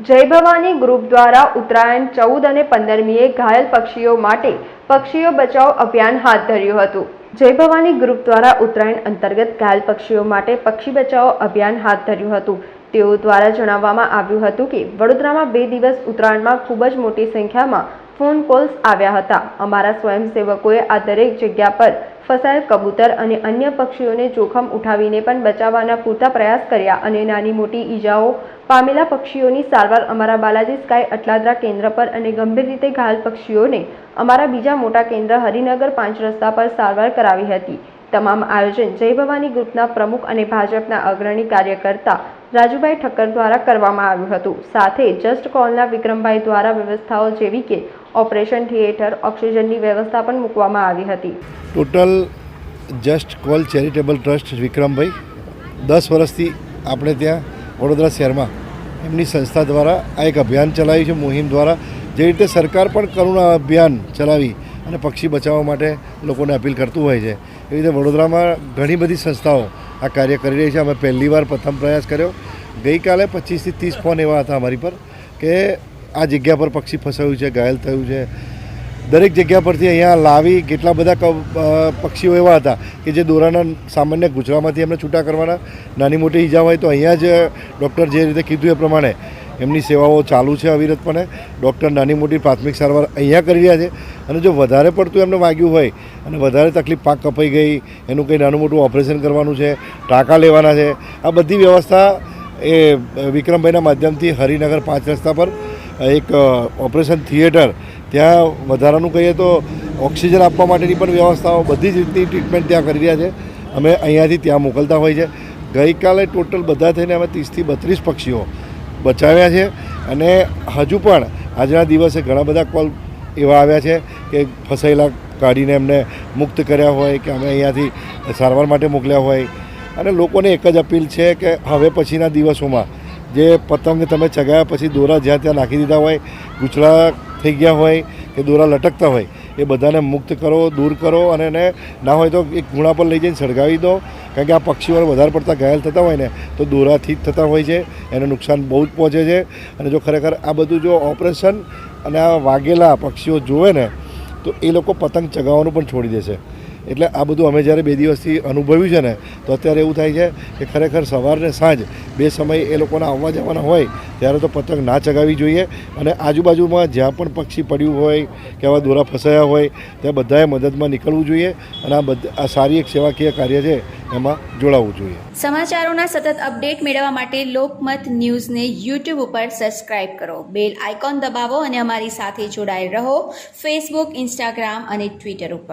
જય ભવાની ગ્રુપ દ્વારા ઉત્તરાયણ ચૌદ અને પંદરમીએ ઘાયલ પક્ષીઓ માટે પક્ષીઓ બચાવ અભિયાન હાથ ધર્યું હતું. જય ભવાની ગ્રુપ દ્વારા ઉત્તરાયણ અંતર્ગત ઘાયલ પક્ષીઓ માટે પક્ષી બચાવો અભિયાન હાથ ધર્યું હતું. તેઓ દ્વારા જણાવવામાં આવ્યું હતું કે વડોદરામાં બે દિવસ ઉત્તરાયણમાં ખૂબ જ મોટી સંખ્યામાં ફોન કોલ્સ આવ્યા હતા. અમારા સ્વયંસેવકોએ આ દરેક જગ્યા પર ફસાયેલ કબૂતર અને અન્ય પક્ષીઓને જોખમ ઉઠાવીને પણ બચાવવાના પૂરતા પ્રયાસ કર્યા અને નાની મોટી ઈજાઓ પામેલા પક્ષીઓની સારવાર અમારા બાલાજી સ્કાય અટલાદરા કેન્દ્ર પર અને ગંભીર રીતે ઘાયલ પક્ષીઓને અમારા બીજા મોટા કેન્દ્ર હરિનગર પાંચ રસ્તા પર સારવાર કરાવી હતી. તમામ આયોજન જય ભવાની ગ્રુપના પ્રમુખ અને ભાજપના અગ્રણી કાર્યકર્તા રાજુભાઈ ઠક્કર દ્વારા કરવામાં આવ્યું હતું. સાથે જસ્ટ કોલના વિક્રમભાઈ દ્વારા વ્યવસ્થાઓ જેવી કે ઓપરેશન થિયેટર, ઓક્સિજનની વ્યવસ્થા પણ મૂકવામાં આવી હતી. Total just call charitable trust Vikrambhai. દસ વર્ષથી આપણે ત્યાં વડોદરા શહેરમાં એમની સંસ્થા દ્વારા આ એક અભિયાન ચલાવ્યું છે, મુહિમ દ્વારા. જે રીતે સરકાર પણ કરુણા અભિયાન ચલાવી અને પક્ષી બચાવવા માટે લોકોને અપીલ કરતું હોય છે. એવી રીતે વડોદરામાં ઘણી બધી સંસ્થાઓ આ કાર્ય કરી રહી છે. અમે પહેલી વાર પ્રથમ પ્રયાસ કર્યો. ગઈકાલે પચીસથી ત્રીસ ફોન એવા હતા અમારી પર કે આ જગ્યા પર પક્ષી ફસાયું છે, ઘાયલ થયું છે. દરેક જગ્યા પરથી અહીંયા લાવી કેટલા બધા પક્ષીઓ એવા હતા કે જે દોરાના સામાન્ય ગુજરામાંથી એમને છૂટા કરવાના. નાની મોટી ઈજા હોય તો અહીંયા જ ડૉક્ટર જે રીતે કીધું એ પ્રમાણે એમની સેવાઓ ચાલુ છે અવિરતપણે. ડૉક્ટર નાની મોટી પ્રાથમિક સારવાર અહીંયા કરી રહ્યા છે. અને જો વધારે પડતું એમને વાગ્યું હોય અને વધારે તકલીફ પાક કપાઈ ગઈ, એનું કંઈ નાનું મોટું ઓપરેશન કરવાનું છે, ટાંકા લેવાના છે, આ બધી વ્યવસ્થા એ વિક્રમભાઈના માધ્યમથી હરિનગર પાંચ રસ્તા પર એક ઓપરેશન થિયેટર, ત્યાં વધારાનું કહીએ તો ઓક્સિજન આપવા માટેની પણ વ્યવસ્થાઓ બધી જ રીતની ટ્રીટમેન્ટ ત્યાં કરી રહ્યા છે. અમે અહીંયાથી ત્યાં મોકલતા હોય છે. ગઈકાલે ટોટલ બધા થઈને અમે ત્રીસથી બત્રીસ પક્ષીઓ બચાવ્યા છે. અને હજુ પણ આજના દિવસે ઘણા બધા કોલ એવા આવ્યા છે કે ફસાયેલા કાઢીને એમને મુક્ત કર્યા હોય કે અમે અહીંયાથી સારવાર માટે મોકલ્યા હોય. અને લોકોને એક જ અપીલ છે કે હવે પછીના દિવસોમાં જે પતંગ તમે ચગાવ્યા પછી દોરા જ્યાં ત્યાં નાખી દીધા હોય, ગૂંચળા થઈ ગયા હોય કે દોરા લટકતા હોય એ બધાને મુક્ત કરો, દૂર કરો અને એને ના હોય તો એક ગુણા પર લઈ જઈને સળગાવી દો. કારણ કે આ પક્ષીઓને વધારે પડતા ઘાયલ થતા હોય ને, તો દોરાથી જ થતા હોય છે. એને નુકસાન બહુ જ પહોંચે છે. અને જો ખરેખર આ બધું જો ઓપરેશન અને આ વાગેલા પક્ષીઓ જોવે ને, તો એ લોકો પતંગ ચગાવવાનું પણ છોડી દેશે એટલે આ બધું અમે જ્યારે બે દિવસથી અનુભવ્યું છે ને, તો અત્યારે એવું થાય છે કે ખરેખર સવારને સાંજ બે સમય એ લોકોના આવવા જવાના હોય, ત્યારે તો પતંગ ના ચગાવવી જોઈએ. અને આજુબાજુમાં જ્યાં પણ પક્ષી પડ્યું હોય કે આવા દોરા ફસાયા હોય, ત્યાં બધાએ મદદમાં નીકળવું જોઈએ અને આ બધા, આ સારી એક સેવાકીય કાર્ય છે, એમાં જોડાવવું જોઈએ. સમાચારોના સતત અપડેટ મેળવવા માટે લોકમત ન્યૂઝને યુટ્યુબ ઉપર સબસ્ક્રાઇબ કરો. બેલ આઇકોન દબાવો અને અમારી સાથે જોડાયેલ રહો. ફેસબુક, ઇન્સ્ટાગ્રામ અને ટ્વિટર ઉપર.